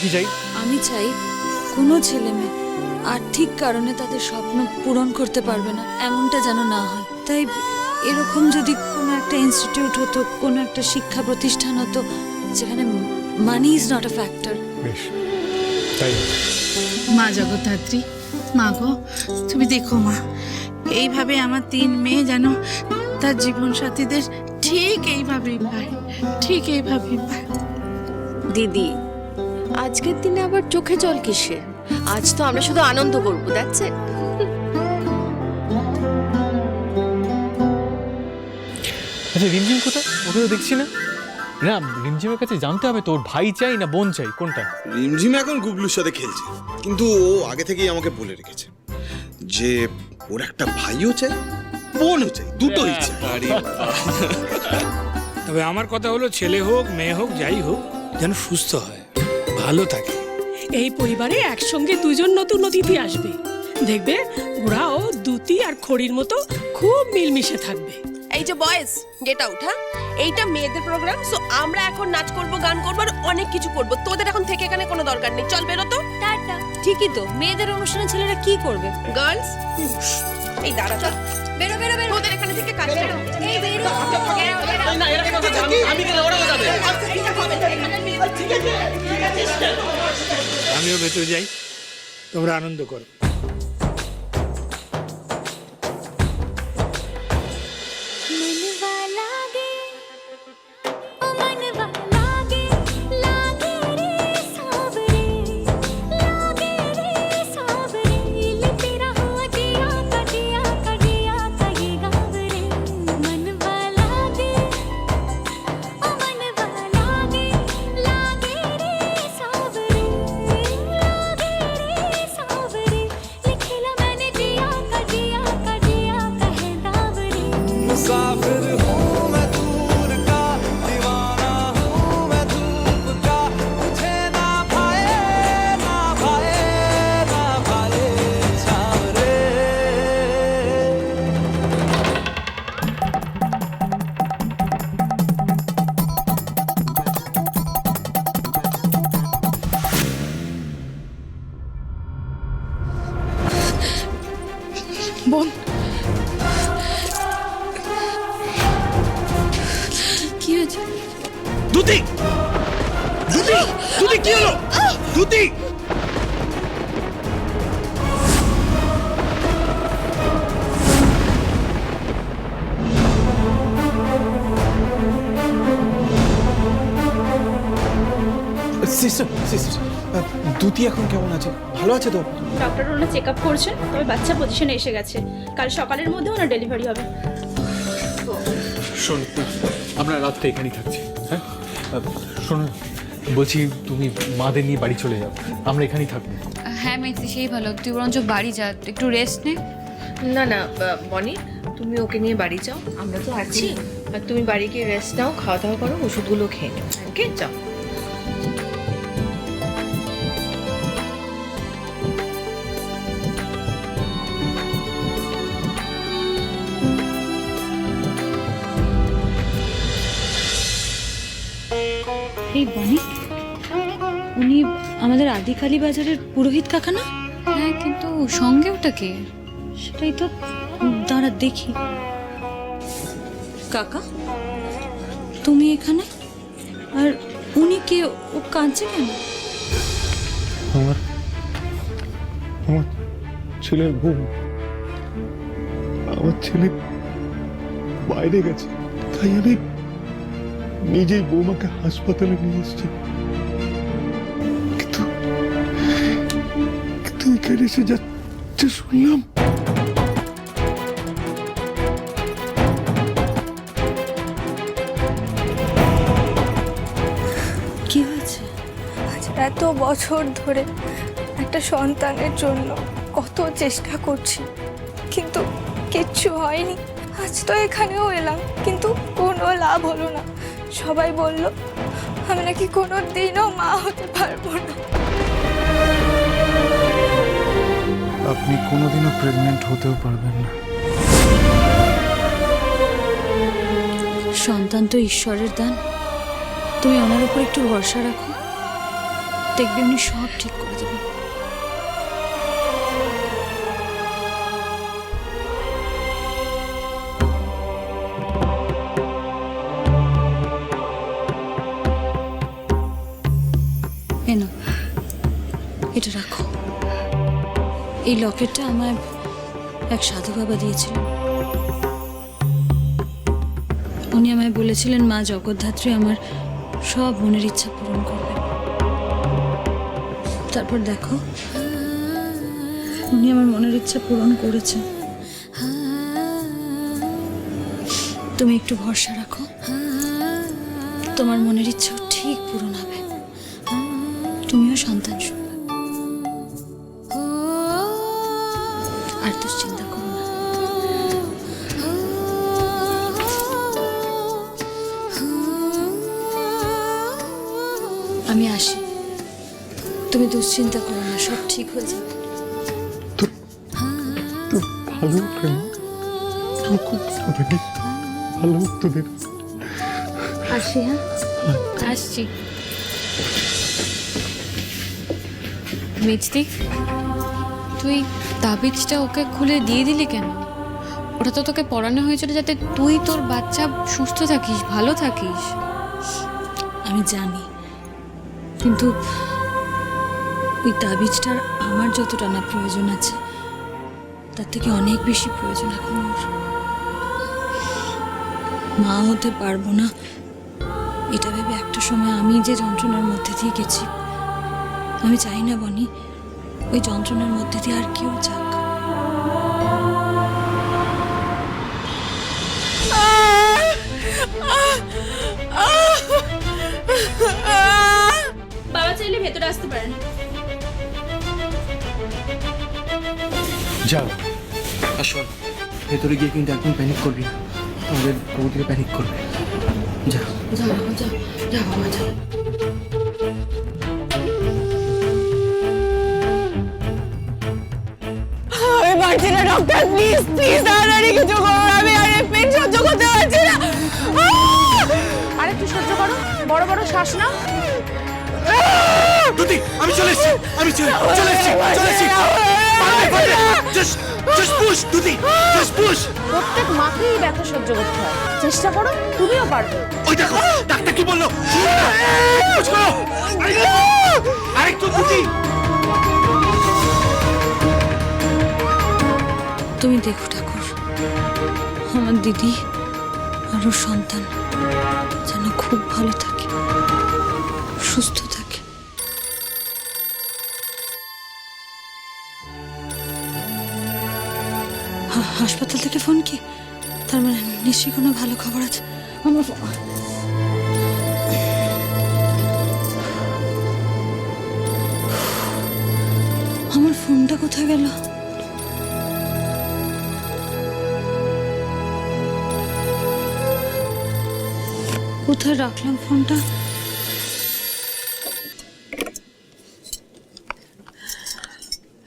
কি চাই? আমি চাই কোনো ছেলে মেয়ে আর্থিক কারণে তাদের স্বপ্ন পূরণ করতে পারবে না এমনটা যেন না হয়। তাই এরকম যদি কোনো একটা ইনস্টিটিউট হতো কোনো একটা শিক্ষা প্রতিষ্ঠান হতো যেখানে money is not a factor বেশ তাই। মা জগদ্ধাত্রী মা গো তুমি দেখো মা এইভাবে আমার তিন মেয়ে যেন তার জীবন সাথীদের ঠিক এইভাবেই পায় ঠিক এইভাবেই পায়। দিদি আজকের দিনে আবার চোখে জল কিসের? আজ তো আমরা শুধু আনন্দ করব দেখছে আচ্ছা রিমঝিম কোথায়? ওকে তো দেখছি না? না রিমঝিমের কাছে জানতে হবে তোর ভাই চাই না বোন চাই কোনটা? রিমঝিম এখন গুবলুর সাথে খেলছে কিন্তু ও আগে থেকেই আমাকে বলে রেখেছে যে ওর একটা ভাইও চাই বোনও চাই দুটোই চাই। তবে আমার কথা হলো ছেলে হোক মেয়ে হোক যাই হোক যেন সুস্থ হয়। ভালো থাকে। এই পরিবারে একসঙ্গে দুজন নতুন অতিথি আসবে। দেখবে ওরাও দুতি আর খড়ির মতো খুব মিলমিশে থাকবে। এই যে বয়েস গেট আউট হ্যাঁ? এইটা মেয়েদের প্রোগ্রাম সো আমরা এখন নাচ করব গান করব আর অনেক কিছু করব। তোদের এখন থেকে এখানে কোনো দরকার নেই। চল বেরো তো টাটা। ঠিকই তো মেয়েদের অনুষ্ঠানে ছেলেরা কি করবে? গার্লস এই দাঁড়া চল। বেরো বেরো বেরো। এখানে থেকে কাজ এই বেরো। আমিও ভেতরে যাই। তোমরা আনন্দ করো। সিস্টার সিস্টার দুতি এখন কেমন আছে? ভালো আছে তো? ডক্টর ওনার চেক আপ করছেন তবে বাচ্চা পজিশনে এসে গেছে। কাল সকালের মধ্যে ওনার ডেলিভারি হবে। শোন আমরা রাতটা এখানেই থাকছি হ্যাঁ? শোনো বলছি তুমি মাদের নিয়ে বাড়ি চলে যাও। আমরা এখানেই থাকব। হ্যাঁ মেক্সি সেই ভালো। তুই বরঞ্চ বাড়ি যা একটু রেস্ট নে। না না বনি তুমি ওকে নিয়ে বাড়ি যাও। আমরা তো আছি। আর তুমি বাড়ি গিয়ে রেস্ট নাও খাওয়া দাওয়া করো ওষুধগুলো খেয়ে নাও। ওকে যাও। বনি উনি আমাদের আদিকালী বাজারের পুরোহিত কাকা না হ্যাঁ কিন্তু সঙ্গে ওটা কে? সেটাই তো দাঁড়া দেখি। কাকা তুমি এখানে? আর উনি কে? ও কাঁদছে কেন? আমার আমার ছেলের বউ। আমার ছেলে বাইরে গেছে তাই আমি নিজেই বৌমাকে হাসপাতালে নিয়ে এসেছি। কিন্তু কিন্তু এখানে এসে যাচ্ছে শুনলাম। এত বছর ধরে একটা সন্তানের জন্য কত চেষ্টা করছি, কিন্তু কিচ্ছু হয়নি। আজ তো এখানেও এলাম, কিন্তু কোনো লাভ হলো না। সবাই বলল আমি নাকি কোনো দিনও মা হতে পারব না। আপনি কোনোদিনও প্রেগনেন্ট হতেও পারবেন না। সন্তান তো ঈশ্বরের দান। তুমি ওনার উপর একটু ভরসা রাখো। দেখবে উনি সব ঠিক করে দেবেন। এই লকেটটা আমায় এক সাধু বাবা দিয়েছিলেন উনি আমায় বলেছিলেন, মা জগদ্ধাত্রী আমার সব মনের ইচ্ছা পূরণ করবেন। তারপর দেখো, উনি আমার মনের ইচ্ছা পূরণ করেছেন। তুমি একটু ভরসা রাখো, তোমার মনের ইচ্ছা ঠিক পূরণ হবে। তুমিও সন্তান দুশ্চিন্তা করো না। আমি আসি। তুমি দুশ্চিন্তা করো না সব ঠিক হয়ে যাবে। ভালো প্রেম খুব ভালো তোদের। আসি হ্যাঁ? আসছি। মিষ্টি তুই তাবিজটা ওকে খুলে দিয়ে দিলি কেন? ওটা তো তোকে পড়ানো হয়েছিল যাতে তুই তোর বাচ্চা সুস্থ থাকিস, ভালো থাকিস। আমি জানি, কিন্তু ওই তাবিজটার আমার যতটা না প্রয়োজন আছে, তার থেকে অনেক বেশি প্রয়োজন এখন ওর। মা হতে পারব না, এটা ভেবে একটা সময় আমি যে যন্ত্রণার মধ্যে দিয়ে গেছি, আমি চাই না বনি ওই যন্ত্রণার মধ্যে দিয়ে আর কেউ যাক। বাবা চাইলে ভেতরে আসতে পারেন। যাও শোন ভেতরে গিয়ে কিন্তু একদম প্যানিক করবি না। আমাদের বৌদিকে প্যানিক করবে। যা যা বাবা যা যা বাবা যা পারছি না ডক্টর প্লিজ প্লিজ তাড়াতাড়ি কিছু করুন আমি আর এই পেন সহ্য করতে পারছি না। আরে তুই সহ্য করো। বড় বড় শ্বাস না দুটি আমি চলে এসেছি আমি চলে চলে এসেছি চলে এসেছি। জাস্ট জাস্ট পুশ দুটি জাস্ট পুশ প্রত্যেক মাকেই ব্যথা সহ্য করতে হয়। চেষ্টা করো তুমিও পারবে। ওই দেখো ডাক্তার কি বলল? পুশ করো। আরেকটু দুটি। তুমি দেখো ঠাকুর। আমার দিদি আর ওর সন্তান যেন খুব ভালো থাকে সুস্থ থাকে। হাসপাতাল থেকে ফোন কি? তার মানে নিশ্চয়ই কোনো ভালো খবর আছে? আমার আমার ফোনটা কোথায় গেল? কোথায় রাখলাম ফোনটা?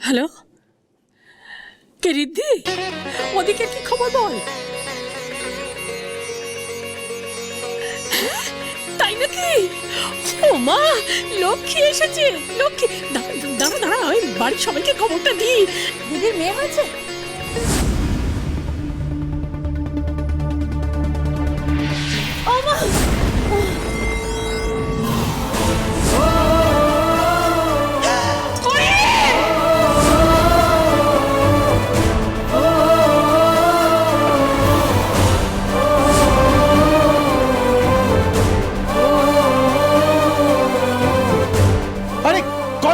হ্যালো? কে রিদ্ধি ওদিকে কি খবর বল? হ্যাঁ? তাই নাকি? ও মা লক্ষ্মী এসেছে লক্ষ্মী। দাঁড়া দাঁড়া দাঁড়া ওই বাড়ির সবাইকে খবরটা দিই। দিদির মেয়ে হয়েছে?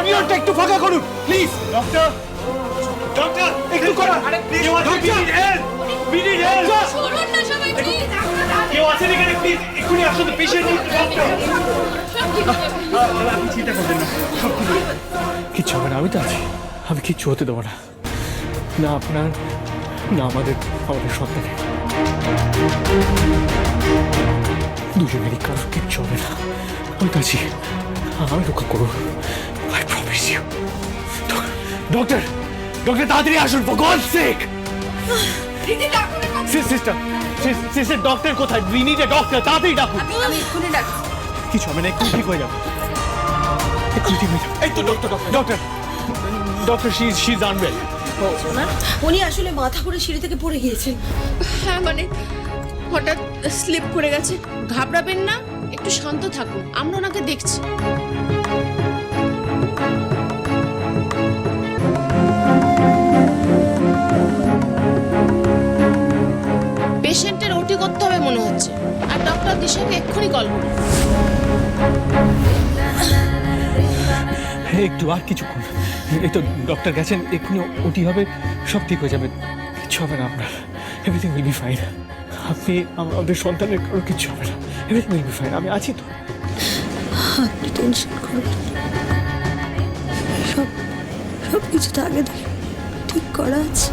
করিডোরটা একটু ফাঁকা করুন। প্লিজ। ডক্টর। ডক্টর একটু করুন। আরে প্লিজ শুনুন না সবাই প্লিজ কেউ আছেন এখানে? প্লিজ এক্ষুনি আসুন তো পেশেন্ট ডক্টর। আপনি চিন্তা করবেন না সব হয়ে। কিচ্ছু হবে না আমি তো আছি। আমি কিচ্ছু হতে দেবো না। না আপনার না আমাদের আমাদের সন্তানের। দুজনেরই কারোর কিচ্ছু হবে না। আমি তো আছি। আমি রক্ষা করব ইউ ডক্টর ডক্টর তাড়াতাড়ি আসুন for God sake sister sister doctor কোথায়? উই নিড এ ডক্টর তাড়াতাড়ি ডাকুন। আমি এক্ষুনি ডাকছি। কিছু হবে না একটু ঠিক হয়ে যাবে। এই তো doctor doctor doctor she she unwell উনি আসলে মাথা করে সিঁড়ি থেকে পড়ে গিয়েছেন। হ্যাঁ মানে হঠাৎ স্লিপ করে গেছে। ঘাবড়াবেন না একটু শান্ত থাকুন। আমরা ওনাকে দেখছি। ডক্টর এক্ষুনি কল করুন একটু আর কিছুক্ষণ। এই তো ডক্টর গেছেন এক্ষুনি ওটি হবে সব ঠিক হয়ে যাবে। কিচ্ছু হবে না আপনার। এভরিথিং উইল বি ফাইন আপনি আমাদের সন্তানের কারও কিচ্ছু হবে না। এভরিথিং উইল বি ফাইন আমি আছি তো। আপনি টেনশন করবেন সব সব কিছু তো আগে থেকে ঠিক করা আছে।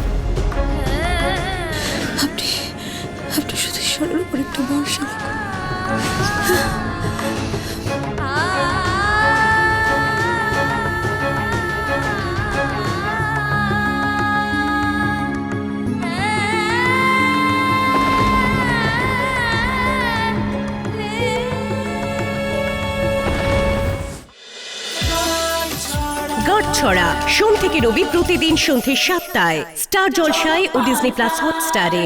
আপনি আপনি শুধু ঈশ্বরের উপর একটু ভরসা রাখুন। গাঁটছড়া সোম থেকে রবি প্রতিদিন সন্ধ্যে সাতটায় স্টার জলসায় ও ডিজনি প্লাস হটস্টারে।